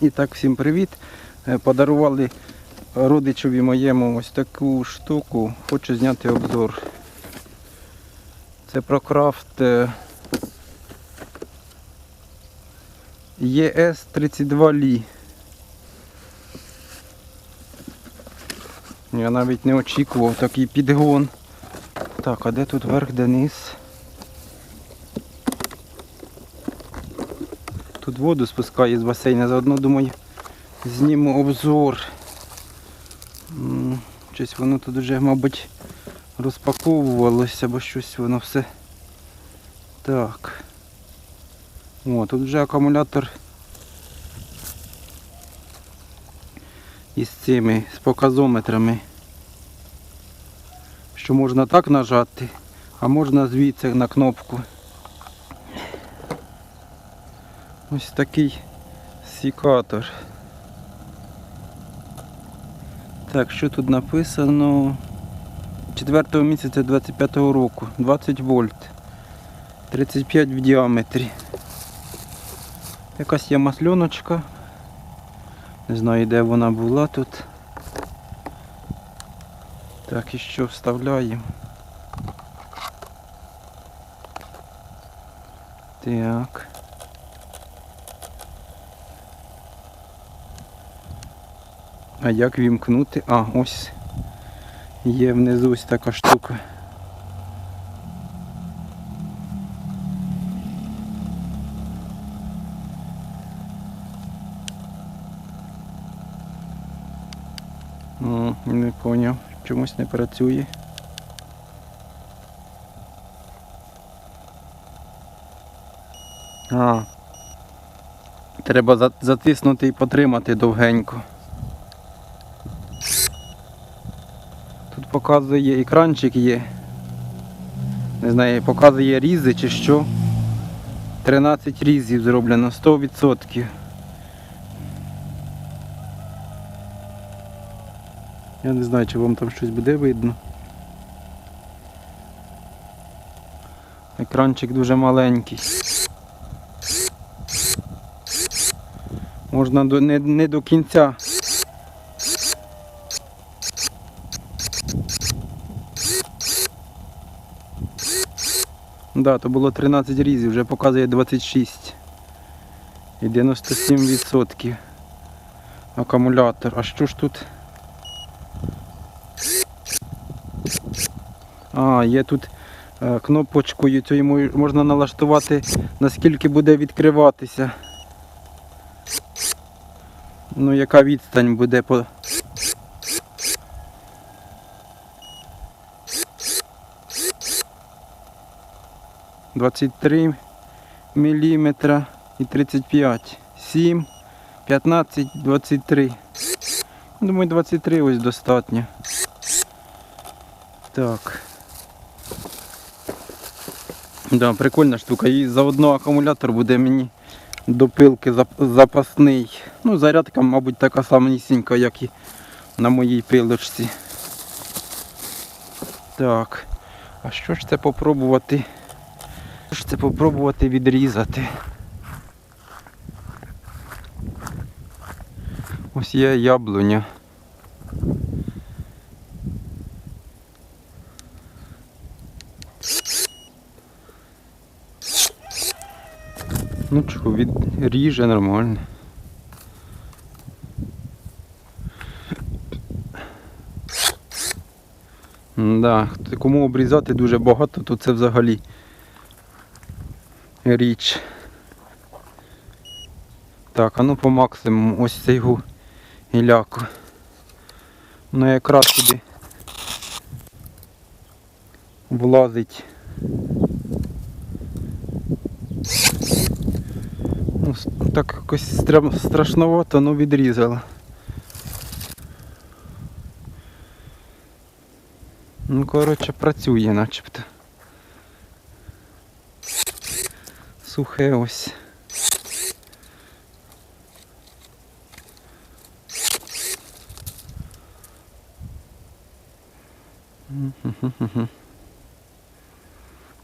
І так, всім привіт. Е, Подарували родичеві моєму ось таку штуку. Хочу зняти обзор. Це ProCraft е, ES32 Li. Я навіть не очікував такий підгон. Так, а де тут верх, де низ? Тут воду спускає з басейна, заодно думаю зніму обзор. Щось воно тут вже, мабуть, розпаковувалося, бо щось воно все. Так. О, тут вже акумулятор із цими, з показометрами. Що можна так нажати, а можна звідси на кнопку. Ось такий сікатор. Так, що тут написано? 4 місяця 25 року. 20 вольт. 35 в діаметрі. Якась є масльоночка. Не знаю де вона була тут. Так, і що вставляємо? Так. А як вімкнути? А, ось є внизу ось така штука. Не поняв, чомусь не працює. А. Треба затиснути і потримати довгенько. Показує екранчик є. Не знаю, показує різи чи що. 13 різів зроблено, 100%. Я не знаю, чи вам там щось буде видно. Екранчик дуже маленький. Можна до, не, не до кінця. Да, то було 13 різів, вже показує 26. І 97% акумулятор. А що ж тут? А, є тут е, кнопочкою цією мо- можна налаштувати, наскільки буде відкриватися. Ну, яка відстань буде по. Двадцять три міліметра і 35. 7, 15, 23. Думаю, 23 ось достатньо. Так. Да, прикольна штука. І заодно акумулятор буде мені до пилки запасний. Ну, зарядка, мабуть, така самісінька, як і на моїй пилочці. Так. А що ж це попробувати? Це попробувати відрізати? Ось є яблуня. Ну чого, від ріже нормально. Да, кому обрізати дуже багато, то це взагалі річ. Так, а ну по максимуму ось гу гіляку. Ну якраз туди влазить. Ну, так якось стра- страшновато, ну відрізала. Ну, коротше, працює начебто. Сухе ось.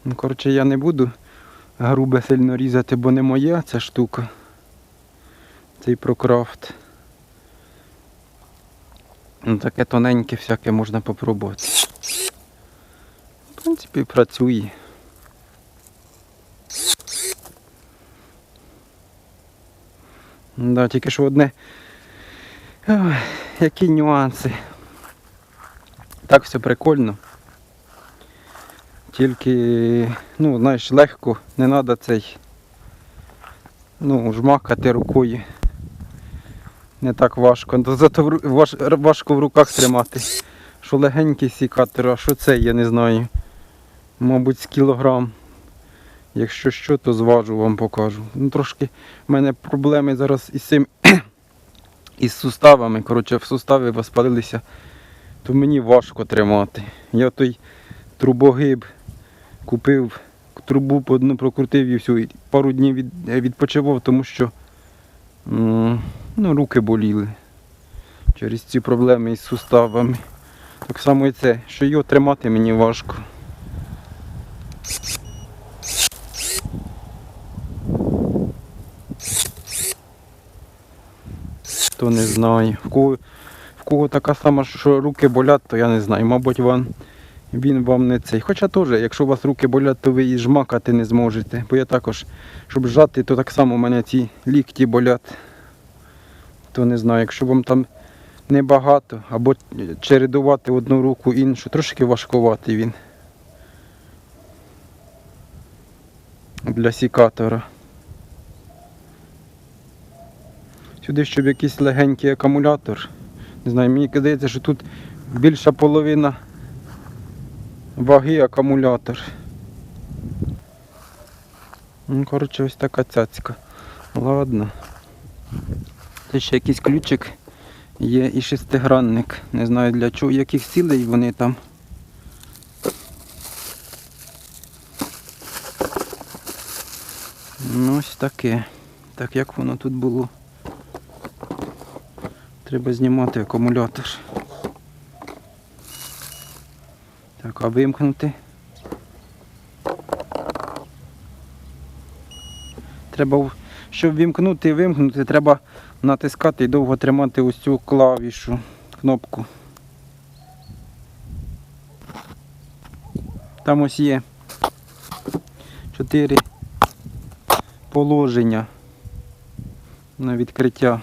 Ну, коротше, я не буду грубе сильно різати, бо не моя ця штука. Цей прокрафт. Ну, таке тоненьке всяке можна попробувати. В принципі, працює. Да, тільки що одне. Ой, які нюанси. Так все прикольно. Тільки, ну, знаєш, легко, не треба цей. Ну, жмакати рукою. Не так важко. Зато важ, важко в руках тримати. Що легенький сікатор, а що це, я не знаю. Мабуть, з кілограм. Якщо що, то зважу вам покажу. Ну, трошки в мене проблеми зараз із цим із суставами. Коротше, в сустави воспалилися, то мені важко тримати. Я той трубогиб купив, трубу одну прокрутив і все. І пару днів від, відпочивав, тому що ну, руки боліли через ці проблеми із суставами. Так само і це, що його тримати мені важко. То не знаю. В кого, в кого така сама, що руки болять, то я не знаю. Мабуть, вам, він вам не цей. Хоча теж, якщо у вас руки болять, то ви і жмакати не зможете. Бо я також, щоб зжати, то так само у мене ці лікті болять. То не знаю, якщо вам там небагато, або чередувати одну руку іншу, трошки важкуватий він. Для сікатора. Сюди, щоб якийсь легенький акумулятор. Не знаю, мені здається, що тут більша половина ваги акумулятор. Ну, коротше, ось така цяцька. Ладно. Це ще якийсь ключик є і шестигранник. Не знаю для чого, яких цілей вони там. Ну ось таке. Так як воно тут було. Треба знімати акумулятор. Так, а вимкнути. Треба, щоб вимкнути і вимкнути, треба натискати і довго тримати ось цю клавішу, кнопку. Там ось є чотири положення на відкриття.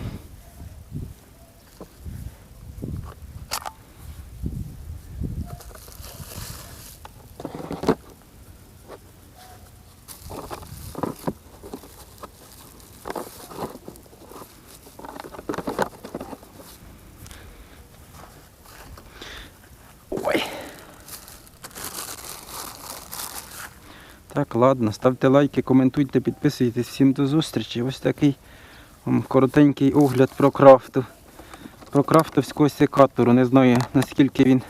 Так, ладно, ставте лайки, коментуйте, підписуйтесь. Всім до зустрічі. Ось такий вам коротенький огляд про крафту. Про крафтовського секатору. Не знаю наскільки він.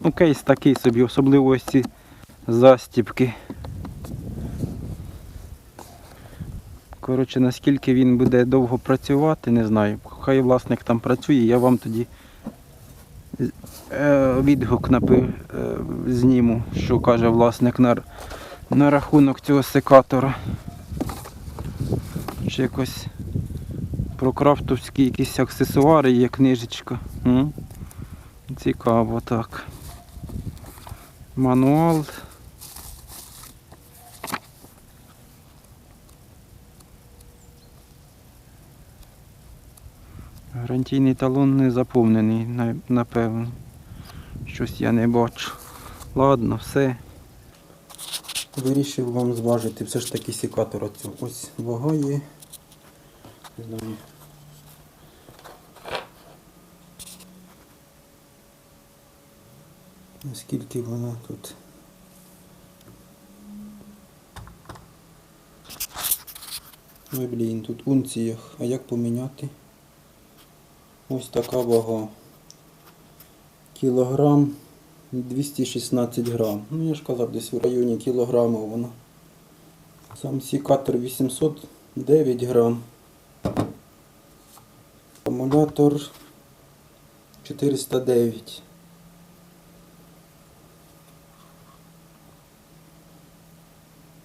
Ну, кейс такий собі, особливо ось ці застіпки. Коротше, наскільки він буде довго працювати, не знаю. Хай власник там працює, я вам тоді е, відгук напи, е, зніму, що каже власник на, на рахунок цього секатора. Чи якось про крафтовські якісь аксесуари є книжечка. М? Цікаво так. Мануал. Гарантійний талон не заповнений, напевно. Щось я не бачу. Ладно, все. Вирішив вам зважити все ж таки секатора цього. Ось вага є. Наскільки вона тут. Ой, блін, тут унціях. А як поміняти? Ось така вага. Кілограм 216 грам. Ну я ж казав, десь в районі кілограма воно. Сам сікатор 809 грам. Акумулятор 409.